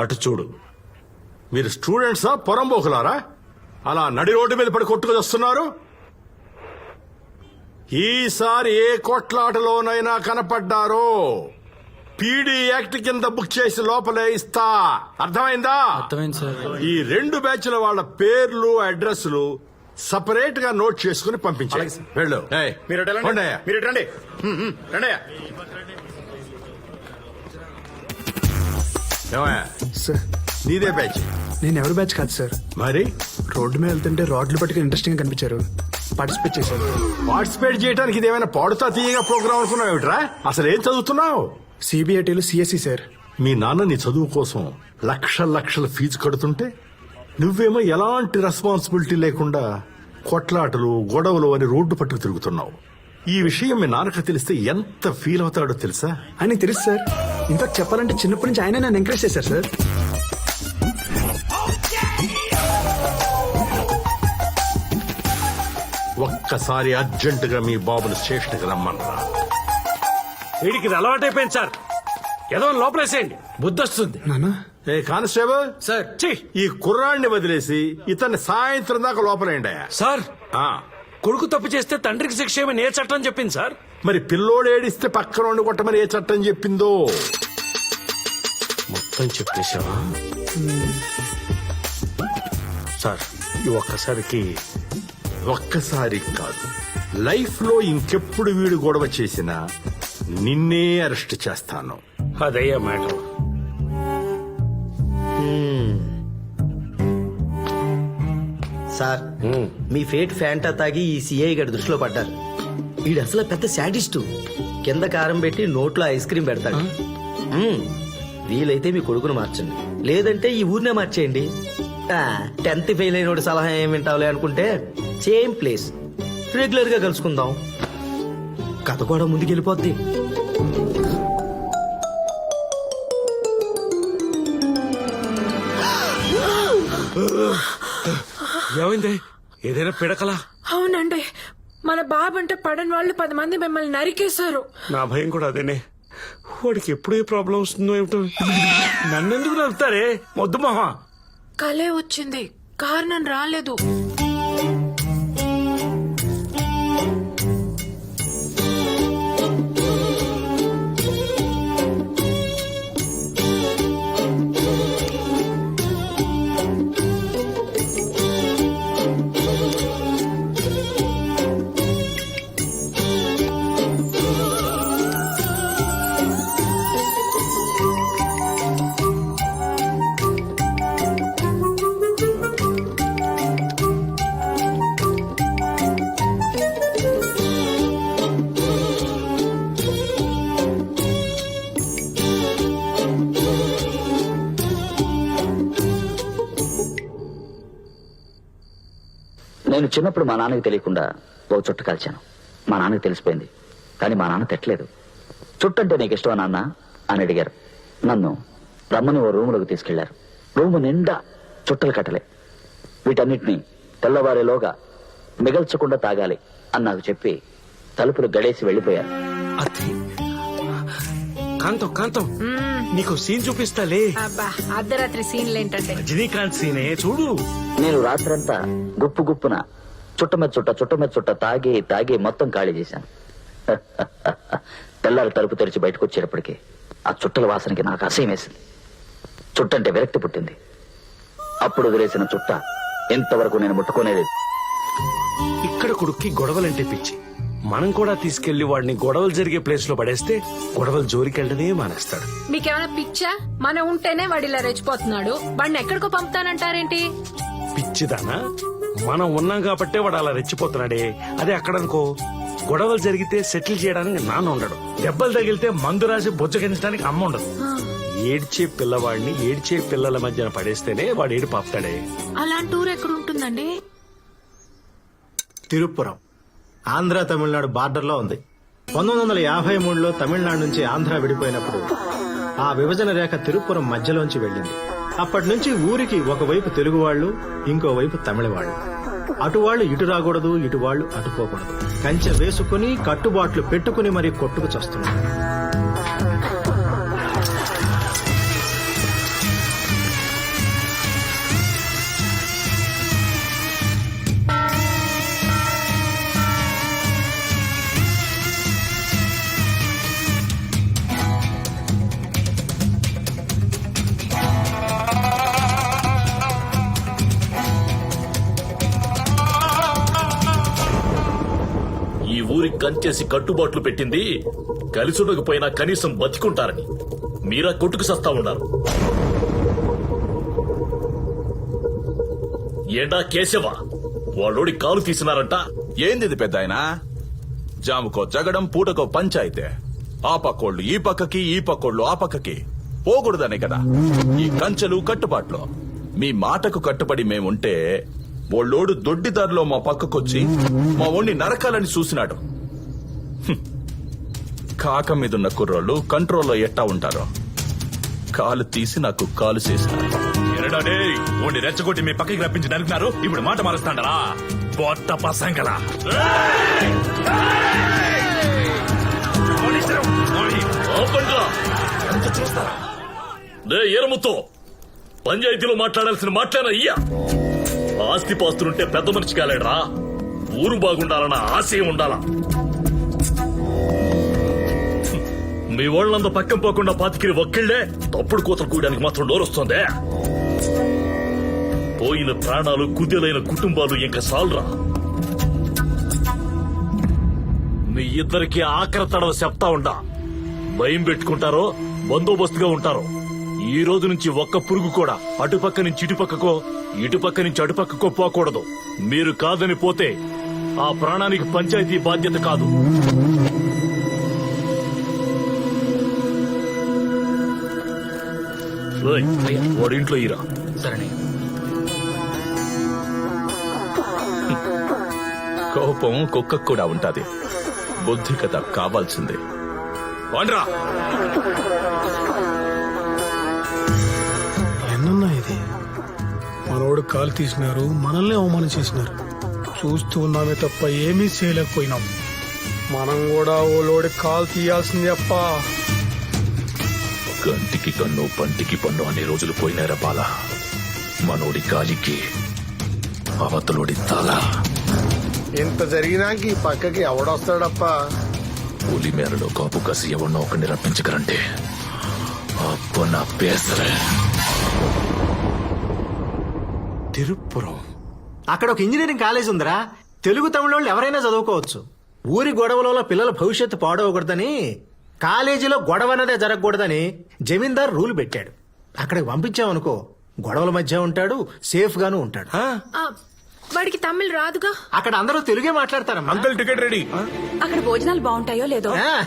అటు చూడు. మీరు స్టూడెంట్సా పొరంబోకులారా? అలా నడి రోడ్డు మీద పడి కొట్టుకు వస్తున్నారు? ఈసారి ఏ కొట్లాటలోనైనా కనపడ్డారో? పీడీ యాక్ట్ కింద బుక్ చేసి లోపలే ఇస్తా. అర్థమైందా? అర్థమైంది సార్. ఈ రెండు బ్యాచ్ల వాళ్ళ పేర్లు అడ్రస్లు సపరేట్గా నోట్ చేసుకుని పంపించాలి వెళ్ళు. ఏయ్, మీరు రండి. రండి ఏమయ్యా, సార్. నీదే బ్యాచ్? నేను ఎవరి బ్యాచ్ కాదు సార్. మరి? రోడ్డు మీద వెళ్తుంటే రాడ్లు పట్టుకుని ఇంట్రెస్టింగ్గా కనిపించారు. పార్టిసిపేట్ చేశారు. పార్టిసిపేట్ చేయడానికి ఇదేమైనా పాడుతా తీయగా ప్రోగ్రామ్ అనుకున్నావు ఏమిట్రా? అసలు ఏం చదువుతున్నావు? సిబిఐటీలు సిఎస్సి సార్. మీ నాన్న నీ చదువు కోసం లక్షల లక్షల ఫీజు కడుతుంటే నువ్వేమో ఎలాంటి రెస్పాన్సిబిలిటీ లేకుండా కొట్లాటలు గొడవలు అని రోడ్డు పట్టుకు తిరుగుతున్నావు. ఈ విషయం మీ నాన్నకు తెలిస్తే ఎంత ఫీల్ అవుతాడో తెలుసా? ఆయన తెలుసు సార్. ఇంకా చెప్పాలంటే చిన్నప్పటి నుంచి ఆయన నన్ను ఎంకరేజ్ చేశారు సార్ ఒక్కసారి అర్జెంటుగా మీ బాబుని స్టేషన్కి రమ్మనరా వీడికి ఇది అలవాటైపోయింది సార్ ఏదో లోపలేసేయండి. బుద్ధి వస్తుంది నానా? ఏ కానిస్టేబుల్? సార్ ఛీ! ఈ కుర్రాన్ని వదిలేసి ఇతన్ని సాయంత్రం దాకా లోపలేండి సార్ ఆ. కొడుకు తప్పు చేస్తే తండ్రికి శిక్ష ఏమని ఏ చట్టం చెప్పింది సార్? మరి పిల్లోడు ఏడిస్తే పక్కన కొట్టమని ఏ చట్టం చెప్పిందో? మొత్తం చెప్పేశావా? సార్ ఈ ఒక్కసారికి ఒక్కసారి కాదు. లైఫ్లో ఇంకెప్పుడు వీడు గొడవ చేసినా నిన్నే అరెస్ట్ చేస్తాను. అదయ్యా మ్యాటర్. సార్ మీ ఫేట్ ఫ్యాంటా తాగి ఈ సిఐ గారి దృష్టిలో పడ్డారు. వీడు అసలు పెద్ద శాడిస్టు. కింద కారం పెట్టి నోట్లో ఐస్ క్రీమ్ పెడతాడు. వీలైతే మీ కొడుకును మార్చండి. లేదంటే ఈ ఊరినే మార్చేయండి. టెన్త్ ఫెయిల్ అయినోడి సలహా ఏం వింటావులే అనుకుంటే సేమ్ ప్లేస్. రెగ్యులర్గా కలుసుకుందాం. కథ కూడా ముందుకెళ్ళిపోద్ది. ఏమైంది? ఏదైనా పిడకలా? అవునండి. మన బాబంటే పడని వాళ్ళు పది మంది మిమ్మల్ని నరికేశారు. నా భయం కూడా అదేనే. వాడికి ఎప్పుడు ఏ ప్రాబ్లం వస్తుందో ఏమిటో? నన్నెందుకు నడుపుతారే మొద్దు మహా కలే వచ్చింది. కారణం రాలేదు. నేను చిన్నప్పుడు మా నాన్నకి తెలియకుండా ఓ చుట్ట కాల్చాను మా నాన్నకి తెలిసిపోయింది. కానీ మా నాన్న తిట్టలేదు. చుట్టంటే నీకు ఇష్టమా నాన్న? అని అడిగారు. నన్ను రమ్మని ఓ రూములోకి తీసుకెళ్ళారు. రూము నిండా చుట్టలు కట్టలే. వీటన్నిటినీ తెల్లవారేలోగా మిగల్చకుండా తాగాలి అని నాకు చెప్పి తలుపులు గడేసి వెళ్ళిపోయారు. కాంతం కాంతం. నీకు సీన్ చూపిస్తాలే. అబ్బా అర్ధరాత్రి సీన్లు ఏంటంటే రజనీకాంత్ సీనే చూడు. నేను రాత్రంతా గుప్పు గుప్పున చుట్ట మీద చుట్ట చుట్ట మీద చుట్ట తాగి తాగి మొత్తం ఖాళీ చేశాను. తెల్లారి తలుపు తెరిచి బయటకు వచ్చేటప్పటికి ఆ చుట్టల వాసనకి నాకు అసహ్యం వేసింది. చుట్టంటే విరక్తి పుట్టింది. అప్పుడు వదిలేసిన చుట్ట ఇంతవరకు నేను ముట్టుకునేది. ఇక్కడ కొడుక్కి గొడవలంటే పిచ్చి. మనం కూడా తీసుకెళ్ళి వాడిని గొడవలు జరిగే ప్లేస్లో పడేస్తే గొడవలు జోలికెళ్ళనే మానేస్తాడు. మీకేమైనా పిచ్చా? మనం ఉంటేనే వాడు ఇలా రెచ్చిపోతున్నాడు. వాడిని ఎక్కడికో పంపుతానంటారేంటి? పిచ్చిదానా? మనం ఉన్నాం కాబట్టే వాడు అలా రెచ్చిపోతున్నాడే. అదే అక్కడనుకో గొడవలు జరిగితే సెటిల్ చేయడానికి నాన్న ఉండడు. దెబ్బలు తగిలితే మందు రాసి బొజ్జగించడానికి అమ్మ ఉండదు. ఏడ్చే పిల్లవాడిని ఏడ్చే పిల్లల మధ్యన పడేస్తేనే వాడు ఏడు పాపుతాడే అలాంటి ఊరు ఎక్కడ ఉంటుందండి? తిరుపురం. ఆంధ్ర తమిళనాడు బార్డర్లో ఉంది. పంతొమ్మిది వందల యాభై మూడులో తమిళనాడు నుంచి ఆంధ్ర విడిపోయినప్పుడు ఆ విభజన రేఖ తిరుపురం మధ్యలోంచి వెళ్ళింది. అప్పటి నుంచి ఊరికి ఒకవైపు తెలుగు వాళ్ళు ఇంకోవైపు తమిళ వాళ్ళు అటు వాళ్ళు ఇటు రాకూడదు ఇటు వాళ్ళు అటు పోకూడదు. కంచె వేసుకుని కట్టుబాట్లు పెట్టుకుని మరి కొట్టుకు చస్తున్నారు. కంచేసి కట్టుబాట్లు పెట్టింది. కలిసి ఉండకపోయినా కనీసం బతికుంటారని. మీరా కొట్టుకు సస్తా ఉన్నారు. ఏంటా కేశవ? వాళ్ళోడి కాలు తీసినారంట. ఏంది పెద్ద ఆయన జాముకో జగడం పూటకో పంచాయితే. ఆ పక్కోళ్ళు ఈ పక్కకి ఈ పక్కోళ్ళు ఆ పక్కకి. పోకూడదనే కదా. ఈ కంచెలు కట్టుబాట్లు. మీ మాటకు కట్టుబడి మేముంటే ఓళ్ళోడు దొడ్డిదారిలో మా పక్కకొచ్చి మా ఒండి నరకాలని చూసినాడు. కాక మీదున్న కుర్రోళ్ళు కంట్రోల్లో ఎట్టా ఉంటారో? కాలు తీసి నాకు కాలు చేసినారు ఎరడాడే ఓడి రెచ్చగొట్టి మీ పక్కకి రప్పించడానికి ఇప్పుడు మాట మారుస్తాండరా? పొట్ట పసంగలా. ఎరముతో పంచాయతీలో మాట్లాడాల్సిన మాట్లాడ అయ్యా ఆస్తి పాస్తులుంటే పెద్ద మనిషి కాలేడరా. ఊరు బాగుండాలన్న ఆశయం ఉండాలా? మీ వాళ్ళంతా పక్కన పోకుండా పాతికిరి ఒక్కళ్ళే తప్పుడు కూతలు కూయడానికి మాత్రం నోరొస్తుందే. పోయిన ప్రాణాలు కుదేలైన కుటుంబాలు ఇంకా సాల్రా. మీ ఇద్దరికి ఆఖరి తడవ చెప్తా ఉండా. భయం పెట్టుకుంటారో బందోబస్తుగా ఉంటారో. ఈ రోజు నుంచి ఒక్క పురుగు కూడా అటుపక్క నుంచి ఇటుపక్కకో ఇటుపక్క నుంచి అటుపక్కకో పోకూడదు. మీరు కాదని పోతే ఆ ప్రాణానికి పంచాయతీ బాధ్యత కాదు. వాడి ఇంట్లో ఇరా. సరే కోపం కుక్కకు కూడా ఉంటది. బుద్ధి కథ కావాల్సిందే. వాండ్రా ఎన్నన్నా ఇది? మనోడు కాలు తీసినారు మనల్ని అవమానం చేసినారు. చూస్తూ ఉన్నామే తప్ప ఏమీ చేయలేకపోయినాం. మనం కూడా ఓలోడి కాలు తీయాల్సింది అప్ప. కంటికి కన్ను పంటికి పన్ను అనే రోజులు పోయినారా బాల? మనోడి కాలికి అవతలోడి తల. ఇంత జరిగినాక ఈ పక్కకి ఎవడొస్తాడప్పా? పులి మేరలో కాపు కసి ఎవరినో ఒకరిని రప్పించకరంటే అప్ప నా పేసరే. తిరుపురం. అక్కడ ఒక ఇంజనీరింగ్ కాలేజ్ ఉందిరా. తెలుగు తమిళోళ్ళు ఎవరైనా చదువుకోవచ్చు. ఊరి గొడవలలో పిల్లల భవిష్యత్తు పాడవకూడదని కాలేజీలో గొడవ అన్నదే జరగకూడదని జమీందార్ రూల్ పెట్టాడు. అక్కడికి పంపించామనుకో గొడవల మధ్య ఉంటాడు సేఫ్ గాను ఉంటాడు. ఆ, వాడికి తమిళ్ రాదుగా? అక్కడ అందరూ తెలుగే మాట్లాడతారమ్మా అంకుల్ టికెట్ రెడీ. అక్కడ భోజనాలు బాగుంటాయో లేదో? ఆ,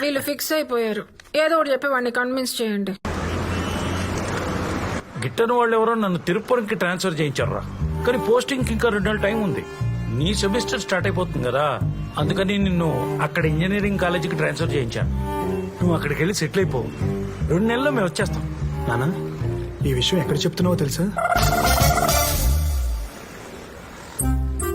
వీళ్ళు ఫిక్స్ అయిపోయారు. ఏదో ఒకటి చెప్పి వాడిని కన్విన్స్ చేయండి. గిట్టని వాళ్ళు ఎవరో నన్ను తిరుపతికి ట్రాన్స్ఫర్ చేయించారా కానీ పోస్టింగ్ ఇంకా రెండు నెలల టైం ఉంది. నీ సెమిస్టర్ స్టార్ట్ అయిపోతుంది కదా. అందుకని నిన్ను అక్కడ ఇంజనీరింగ్ కాలేజీకి ట్రాన్స్ఫర్ చేయించాను. నువ్వు అక్కడికి వెళ్ళి సెటిల్ అయిపో. రెండు నెలల్లో మేము వచ్చేస్తాం. నానా ఈ విషయం ఎక్కడ చెప్తున్నావో తెలుసా?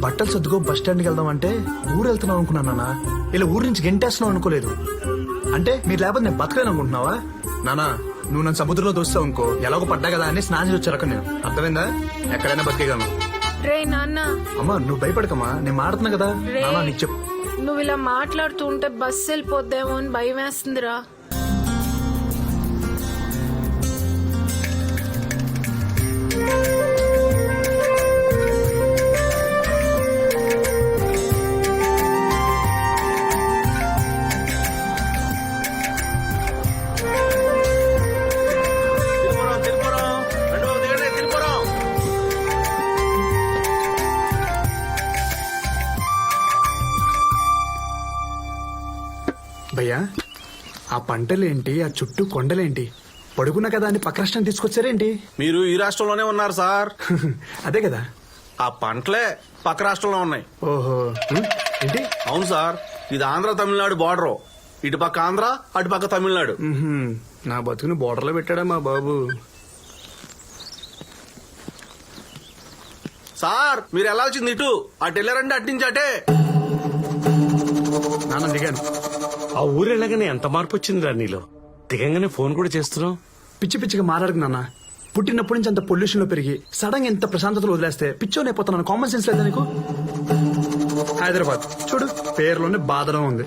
బట్టలు సర్దుకో బస్ స్టాండ్కి వెళ్దాం అంటే ఊరు వెళ్తున్నావు అనుకున్నాను నాన్న ఇలా ఊరు నుంచి గెంటేస్తున్నావు అనుకోలేదు. అంటే మీరు లేకపోతే నేను బతకలేను అనుకుంటున్నావా? నానా నువ్వు నన్ను సముద్రంలో దోస్తావు అనుకో. ఎలాగో పడ్డా కదా అని స్నానం చేసి వచ్చారు అక్కడ నేను. అర్థమైందా? ఎక్కడైనా బతికేగాను రే నాన్న. అమ్మా నువ్వు భయపడకమ్మా నేను మాడుతున్నా కదా. నీకు చెప్పు. నువ్వు ఇలా మాట్లాడుతూ ఉంటే బస్సు వెళ్ళిపోద్దేమో అని భయం వేస్తుందిరా ఆ పంటలేంటి? ఆ చుట్టూ కొండలేంటి? పడుకున్న కదా అని పక్క రాష్ట్రం తీసుకొచ్చారేంటి? మీరు ఈ రాష్ట్రంలోనే ఉన్నారు సార్. అదే కదా. ఆ పంటలే పక్క రాష్ట్రంలో ఉన్నాయి. ఓహో? ఏంటి? అవును సార్. ఇది ఆంధ్ర తమిళనాడు బార్డర్. ఇటు పక్క ఆంధ్ర అటు పక్క తమిళనాడు. ఉహుం. నా బతుకుని బోర్డర్లో పెట్టాడా మా బాబు? సార్ మీరు వెళ్ళాల్సింది ఇటు. అటు వెళ్ళారంటే అటు నుంచి అటే. నాన్న దిగాను. ఆ ఊరు వెళ్ళగానే ఎంత మార్పు వచ్చిందిరా నీలో? దిగంగానే ఫోన్ కూడా చేస్తున్నావు. పిచ్చి పిచ్చిగా మాట్లాడుకు నాన్న. పుట్టినప్పటి నుంచి అంత పొల్యూషన్లో పెరిగి సడన్గా ఎంత ప్రశాంతతలో వదిలేస్తే పిచ్చోని అయిపోతున్నాను కామన్ సెన్స్ లేదా నీకు? హైదరాబాద్. చూడు పేరులోనే బాధలో ఉంది.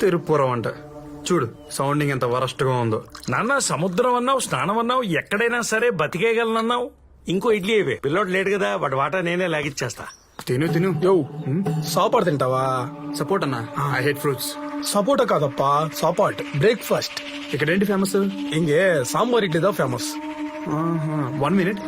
తిరుపురం అంట. చూడు సౌండింగ్ ఎంత వరస్ట్గా ఉందో. నాన్న సముద్రం అన్నావు స్నానం అన్నావు ఎక్కడైనా సరే బతికేయగలనన్నావు. ఇంకో ఇడ్లీ ఇవే. పిల్లోడు లేడు కదా వాడి వాటా నేనే లాగిచ్చేస్తా. తిను తిను. యో. సాపాడు తింటావా? సపోర్ట్ అన్నా. ఐ హెడ్ ఫ్రూట్స్ సపోటా కాదప్పా సాపాట్ బ్రేక్ఫాస్ట్ ఇక్కడ ఏంటి ఫేమస్ ఇంగే సాంబార్ ఇడ్లీ தான் ఫేమస్ వన్ మినిట్